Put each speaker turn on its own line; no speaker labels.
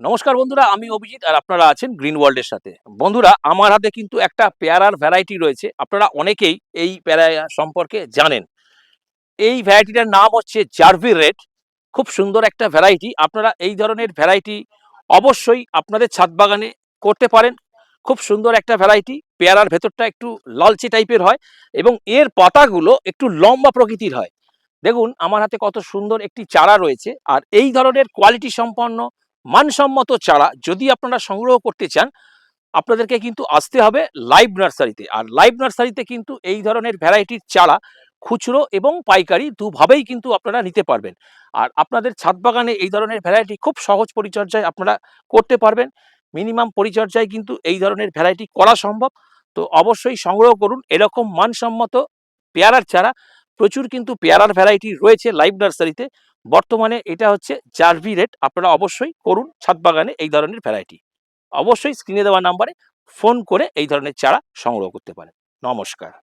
নমস্কার বন্ধুরা, আমি অভিজিৎ আর আপনারা আছেন গ্রিন ওয়ার্ল্ডের সাথে। বন্ধুরা, আমার হাতে কিন্তু একটা পেয়ারার ভ্যারাইটি রয়েছে, আপনারা অনেকেই এই পেয়ারা সম্পর্কে জানেন। এই ভ্যারাইটিটার নাম হচ্ছে জার্ভি রেড খুব সুন্দর একটা ভ্যারাইটি আপনারা এই ধরনের ভ্যারাইটি অবশ্যই আপনাদের ছাদ বাগানে করতে পারেন, খুব সুন্দর একটা ভ্যারাইটি পেয়ারার ভেতরটা একটু লালচে টাইপের হয় এবং এর পাতাগুলো একটু লম্বা প্রকৃতির হয়। দেখুন, আমার হাতে কত সুন্দর একটি চারা রয়েছে, আর এই ধরনের কোয়ালিটি সম্পন্ন মানসম্মত চারা যদি আপনারা সংগ্রহ করতে চান, আপনাদেরকে কিন্তু আসতে হবে লাইভ নার্সারিতে। আর লাইভ নার্সারিতে কিন্তু এই ধরনের ভ্যারাইটির চারা খুচরো এবং পাইকারি দুভাবেই কিন্তু আপনারা নিতে পারবেন। আর আপনাদের ছাদ বাগানে এই ধরনের ভ্যারাইটি খুব সহজ পরিচর্যায় আপনারা করতে পারবেন। মিনিমাম পরিচর্যায় কিন্তু এই ধরনের ভ্যারাইটি করা সম্ভব। তো অবশ্যই সংগ্রহ করুন। এরকম মানসম্মত পেয়ারার চারা, প্রচুর কিন্তু পেয়ারার ভ্যারাইটি রয়েছে লাইভ নার্সারিতে। বর্তমানে এটা হচ্ছে জার্ভি রেট। আপনারা অবশ্যই করুন ছাদ বাগানে এই ধরনের ভ্যারাইটি অবশ্যই স্ক্রিনে দেওয়া নাম্বারে ফোন করে এই ধরনের চারা সংগ্রহ করতে পারেন। নমস্কার।